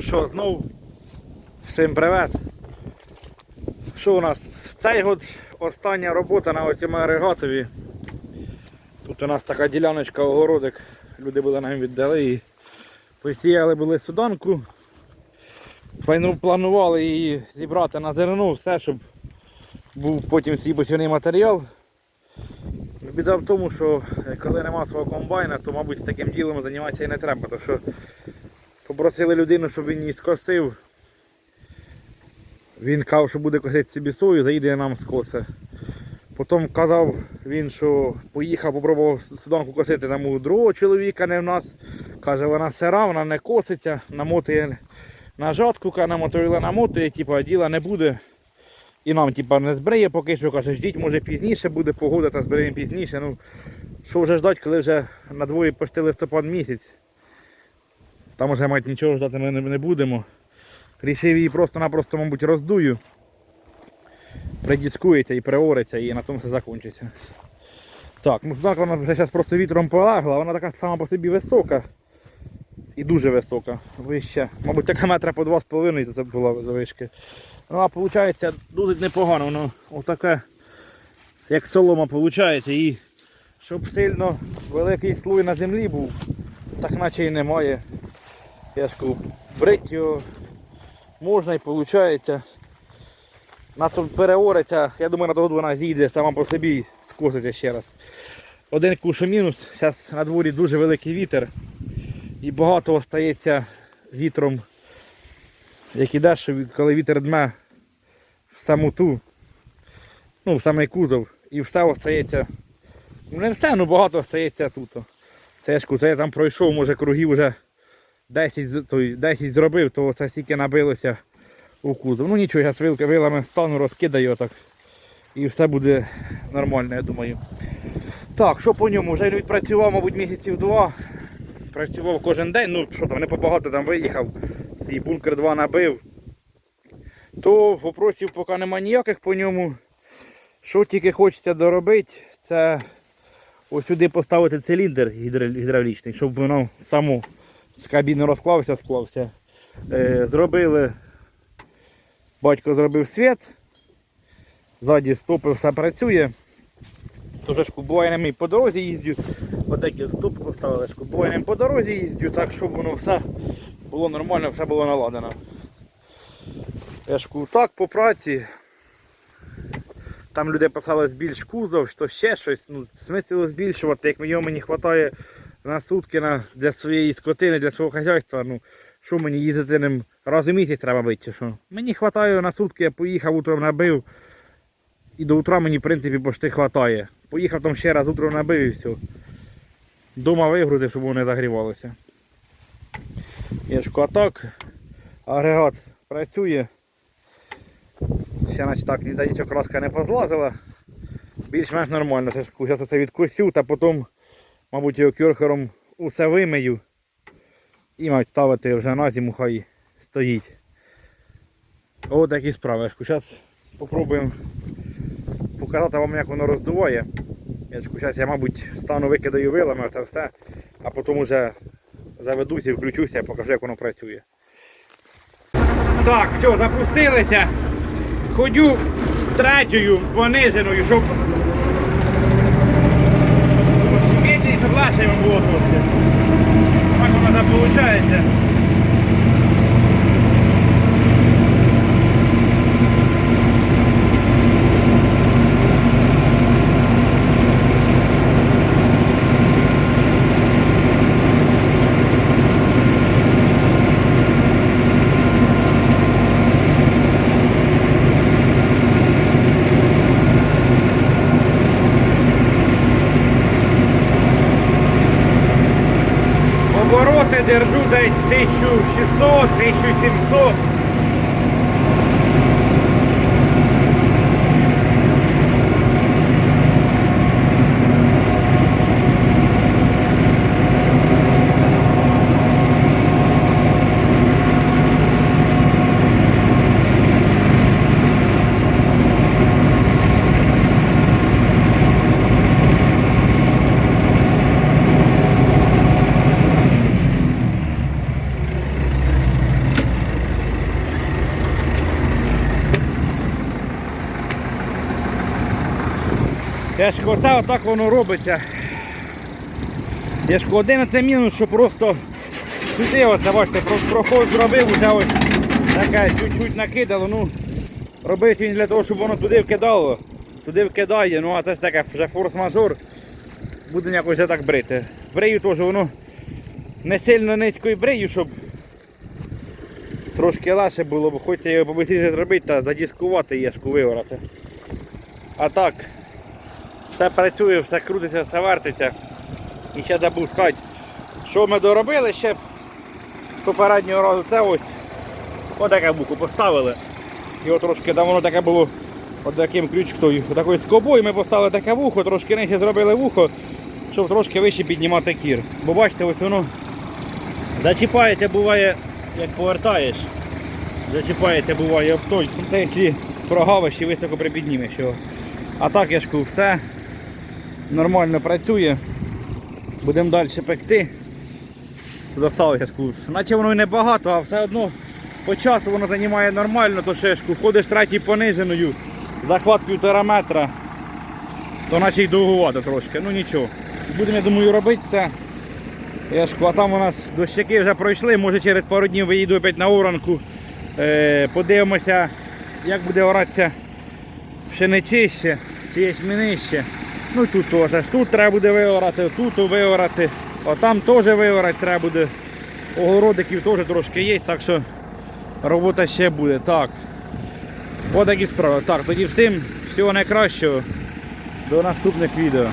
Що, знов всім привет. Що у нас? Цей год остання робота на оцьому агрегатові. Тут у нас така діляночка огородик. Люди були нам віддали і посіяли були суданку. Плану- Планували її зібрати на зерно, все, щоб був потім свій посівний матеріал. Біда в тому, що е, коли нема свого комбайна, то мабуть з таким ділом займатися і не треба. Тому що попросили людину, щоб він її скосив. Він казав, що буде косити собі сою, заїде нам скосе. Потім казав він, що поїхав, попробував суданку косити там у другого чоловіка, не в нас. Каже, вона сира, вона не коситься, намотує на жатку, намотує, намотує, типу, діла не буде. І нам типу, не збриє поки що, каже, ждіть, може пізніше буде погода, та зберемо пізніше. Ну, що вже ждать, коли вже на двоє почти листопад місяць. Там вже мать нічого ждати ми не, будемо. Рішив її просто-напросто, мабуть, роздую. Придіскується і приориться і на тому все закінчиться. Так, ну так вона вже зараз просто вітром полегла, вона така сама по собі висока. І дуже висока. Вища. Мабуть, така метра по 2,5 це була завишки. Ну а виходить дуже непогано, воно отаке, як солома виходить. І щоб сильно великий слой на землі був, так наче і немає. Я брить його можна і виходить. Надто переориться, я думаю, на того вона зійде сама по собі і скоситься ще раз. Один куш мінус, зараз на дворі дуже великий вітер і багато остається вітром, як ідеш, що коли вітер дме в саму ту, ну, в самий кузов, і все остається. Ну не все, ну багато остається тут. Це ж це я там пройшов, може кругів вже 10, з- 10 зробив, то це стільки набилося у кузов. Ну нічого, я вилки вилами стану, розкидаю так. І все буде нормально, я думаю. Так, що по ньому? Вже відпрацював, мабуть, місяців два. Працював кожен день, ну що там, не побагато там виїхав, свій бункер 2 набив. То вопросів поки нема ніяких по ньому. Що тільки хочеться доробити, це ось сюди поставити циліндр гідравлічний, щоб воно само з кабіни розклався, склався. Е, зробили, батько зробив світ, ззаді стопи все працює. Тоже і по дорозі їздю, отакі стопи поставили, ж буває ним по дорозі їздю, так щоб воно все було нормально, все було наладено. Я так по праці. Там люди писали збільш кузов, що ще щось. Ну, смисл збільшувати, як його мені вистачає на сутки на, для своєї скотини, для свого хазяйства. Ну, що мені їздити ним раз у місяць треба бити, чи що? Мені вистачає на сутки, я поїхав, утром набив. І до утра мені, в принципі, почти вистачає. Поїхав там ще раз, утром набив і все. Дома вигрузив, щоб воно не загрівалося. Кажу, так, агрегат працює. Ще наче так, ніде нічого краска не позлазила. Більш-менш нормально. Зараз це відкусю, та потім, мабуть, його кюрхером усе вимию. І мають ставити вже на зиму хай стоїть. Ось такі справи. Зараз спробуємо показати вам, як воно роздуває. Зараз я, мабуть, стану викидаю вилами, це все, а потім уже заведуся і включуся, покажу, як воно працює. Так, все, запустилися. Ходю третьою пониженою, щоб щоб легше йому було трошки. Так воно так виходить. Обороти держу десь 1600, Я ж оце отак воно робиться. Я ж один це мінус, що просто сюди оце, бачите, про- проход зробив, вже ось таке чуть-чуть накидало. Ну, робив він для того, щоб воно туди вкидало. Туди вкидає, ну а це ж таке вже форс-мажор. Буду якось так брити. Брию теж воно не сильно низько і брию, щоб трошки легше було, бо хочеться його побистріше зробити та задіскувати єшку виворати. А так, все працює, все крутиться, все вертиться. І ще забув сказати, що ми доробили ще попереднього разу, це ось отаке буку поставили. Його трошки давно таке було от таким ключкою, такою скобою ми поставили таке вухо, трошки нижче зробили вухо, щоб трошки вище піднімати кір. Бо бачите, ось воно зачіпається, буває, як повертаєш. Зачіпається, буває об той, це якщо прогавиш і високо припіднімеш. А так я кажу, все нормально працює. Будемо далі пекти. Достав я. Наче воно і не багато, а все одно по часу воно займає нормально, ж кажу, ходиш третій пониженою, захват півтора метра, то наче й довгувато трошки, ну нічого. Будемо, я думаю, робити це. Я а там у нас дощаки вже пройшли, може через пару днів виїду опять на оранку. Е, подивимося, як буде оратися пшеничище чи ячмінище. Ну тут теж. Тут треба буде виорати, тут виорати, а там теж виорати треба буде. Огородиків теж трошки є, так що робота ще буде. Так. Ось такі справи. Так, тоді всім всього найкращого. До наступних відео.